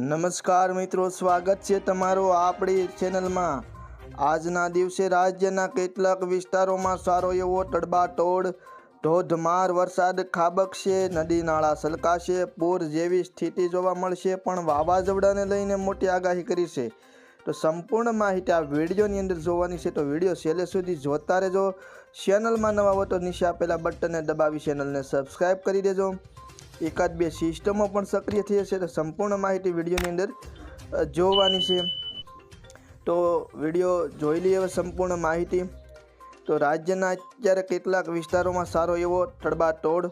નમસ્કાર મિત્રો, સ્વાગત છે તમારું આપણી ચેનલમાં. આજના દિવસે રાજ્યના કેટલાક વિસ્તારોમાં સારો એવો તડબાટોડ ધોધમાર વરસાદ ખાબકશે, નદી નાળા સલકાશે પૂર જેવી સ્થિતિ જોવા મળશે, પણ વાવાઝોડાને લઈને મોટી આગાહી કરી છે. તો સંપૂર્ણ માહિતી આ વિડીયોની અંદર જોવાની છે, તો વીડિયો છેલ્લે સુધી જોતા રહેજો. ચેનલમાં નવા હો તો નીચે આપેલા બટનને દબાવી, ચેનલને સબસ્ક્રાઈબ કરી દેજો. એકાદ બે સિસ્ટમો પણ સક્રિય થઈ હશે તો સંપૂર્ણ માહિતી વિડીયોની અંદર જોવાની છે. તો વીડિયો જોઈ લઈએ હવે સંપૂર્ણ માહિતી. તો રાજ્યના અત્યારે કેટલાક વિસ્તારોમાં સારો એવો તડબાતોડ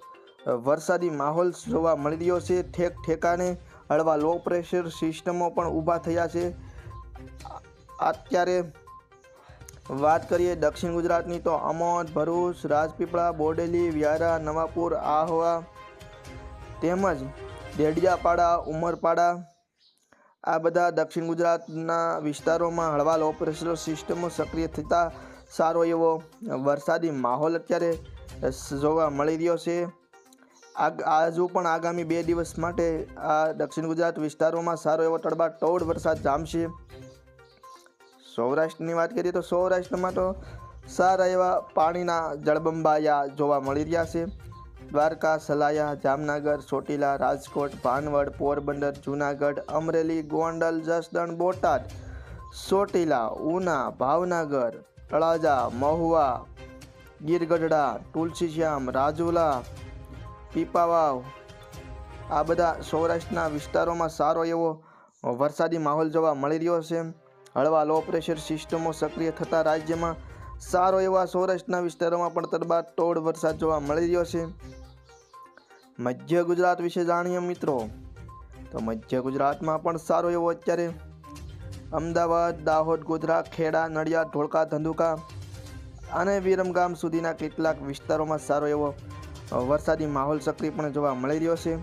વરસાદી માહોલ જોવા મળી રહ્યો છે. ઠેક ઠેકાણે હળવા લો પ્રેશર સિસ્ટમો પણ ઊભા થયા છે. અત્યારે વાત કરીએ દક્ષિણ ગુજરાતની તો અમોદ ભરૂચ, રાજપીપળા, બોડેલી, વ્યારા, નવાપુર, આહવા તેમજ દેડિયાપાડા ઉમરપાડા, આ બધા દક્ષિણ ગુજરાતના વિસ્તારોમાં હળવાલ ઓપરેશનલ સિસ્ટમો સક્રિય થતાં સારો એવો વરસાદી માહોલ અત્યારે જોવા મળી રહ્યો છે. આજુ પણ આગામી બે દિવસ માટે આ દક્ષિણ ગુજરાત વિસ્તારોમાં સારો એવો તડબાટોડ વરસાદ જામશે. સૌરાષ્ટ્રની વાત કરીએ તો સૌરાષ્ટ્રમાં તો સારા એવા પાણીના જળબંબાયા જોવા મળી રહ્યા છે. દ્વારકા, સલાયા, જામનગર, ચોટીલા, રાજકોટ, ભાનવડ, પોરબંદર, જૂનાગઢ, અમરેલી, ગોંડલ, જસદણ, બોટાદ, ચોટીલા, ઉના, ભાવનગર, તળાજા, મહુવા, ગીરગઢડા તુલસીશ્યામ રાજુલા, પીપાવાવ આ બધા સૌરાષ્ટ્રના વિસ્તારોમાં સારો એવો વરસાદી માહોલ જોવા મળી રહ્યો છે. હળવા લો પ્રેશર સિસ્ટમો સક્રિય થતા રાજ્યમાં સારો એવા સૌરાષ્ટ્રના વિસ્તારોમાં પણ તડબાતોડ વરસાદ જોવા મળી રહ્યો છે. મધ્ય ગુજરાત વિશે જાણીએ મિત્રો. તો મધ્ય ગુજરાતમાં પણ સારો એવો અત્યારે અમદાવાદ, દાહોદ ગોધરા ખેડા, નડિયાદ ઢોળકા ધંધુકા અને વિરમગામ સુધીના કેટલાક વિસ્તારોમાં સારો એવો વરસાદી માહોલ સક્રિય પણ જોવા મળી રહ્યો છે.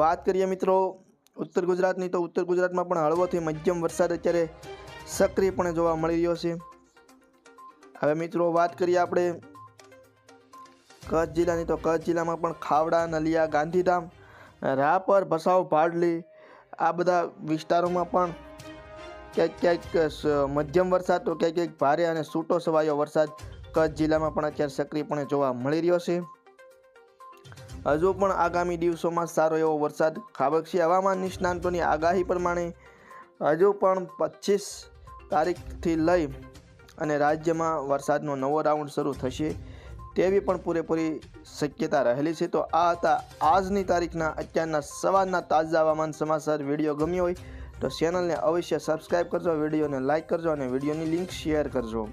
વાત કરીએ મિત્રો ઉત્તર ગુજરાતની, તો ઉત્તર ગુજરાતમાં પણ હળવોથી મધ્યમ વરસાદ અત્યારે સક્રિયપણે જોવા મળી રહ્યો છે. હવે મિત્રો વાત કરીએ આપણે કચ્છ જિલ્લાની તો કચ્છ જિલ્લામાં પણ ખાવડા, નલિયા, ગાંધીધામ, રાપર, ભસાવ, ભાડલી આ બધા વિસ્તારોમાં પણ ક્યાંક ક્યાંક મધ્યમ વરસાદ તો ક્યાંક ક્યાંક ભારે અને છૂટો છવાયો વરસાદ કચ્છ જિલ્લામાં પણ અત્યારે સક્રિયપણે જોવા મળી રહ્યો છે. હજુ પણ આગામી દિવસોમાં સારો એવો વરસાદ ખાબકશે. હવામાન નિષ્ણાંતોની આગાહી પ્રમાણે હજુ પણ પચીસ તારીખથી લઈ અને રાજ્યમાં વરસાદનો નવો રાઉન્ડ શરૂ થશે. તેવી પણ પૂરેપૂરી શક્યતા રહેલી છે. તો આ હતા આજની તારીખના અત્યારના સવારના તાજા હવામાન સમાચાર. વીડિયો ગમ્યો હોય તો ચેનલને અવશ્ય સબસ્ક્રાઈબ કરજો, વિડીયોને લાઇક કરજો અને વિડીયોની લિંક શેર કરજો.